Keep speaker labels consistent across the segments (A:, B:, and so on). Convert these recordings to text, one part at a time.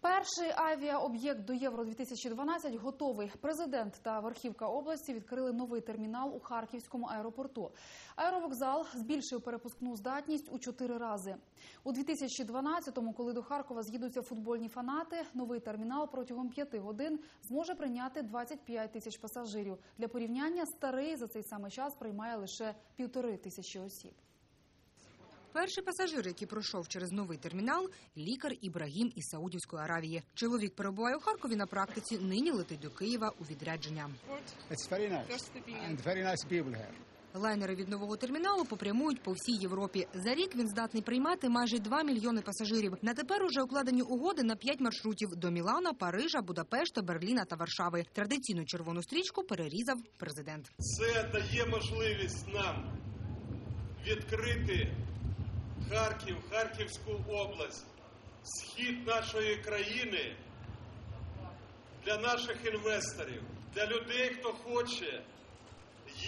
A: Перший авіаоб'єкт до Євро 2012 готовий. Президент та верхівка області відкрили новий термінал у Харківському аеропорту. Аеровокзал збільшив перепускну здатність у чотири рази. У 2012-му, коли до Харкова з'їдуться футбольні фанати, новий термінал протягом п'яти годин зможе прийняти 25 тисяч пасажирів. Для порівняння старий за цей самий час приймає лише півтори тисячі осіб.
B: Перший пасажир, який пройшов через новий термінал, лікар Ібрагім із Саудівської Аравії. Чоловік перебуває у Харкові на практиці. Нині летить до Києва у відрядження. Лайнери від нового терміналу попрямують по всій Європі. За рік він здатний приймати майже 2 мільйони пасажирів. На тепер уже укладені угоди на 5 маршрутів до Мілана, Парижа, Будапешта, Берліна та Варшави. Традиційну червону стрічку перерізав президент.
C: Це дає можливість нам відкрити Харків, Харківську область, схід нашої країни для наших інвесторів, для людей, хто хоче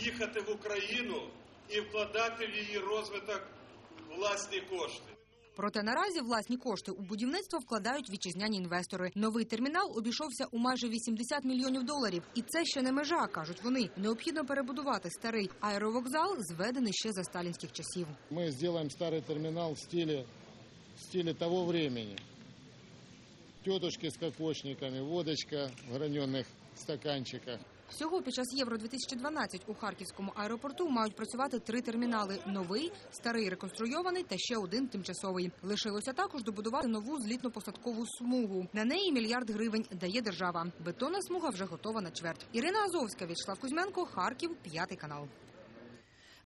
C: їхати в Україну і вкладати в її розвиток власні кошти.
B: Проте наразі власні кошти у будівництво вкладають вітчизняні інвестори. Новий термінал обійшовся у майже 80 мільйонів доларів. І це ще не межа, кажуть вони. Необхідно перебудувати старий аеровокзал, зведений ще за сталінських часів.
D: Мы сделаем старый терминал в стиле, в стиле того времени. Тетушки с кокошниками, водочка в граненых стаканчиках.
B: Всього під час Євро 2012 у Харківському аеропорту мають працювати три термінали: новий, старий реконструйований та ще один тимчасовий. Лишилося також добудувати нову злітно-посадкову смугу. На неї мільярд гривень дає держава. Бетонна смуга вже готова на чверть. Ірина Азовська, Вячеслав Кузьменко, Харків, п'ятий канал.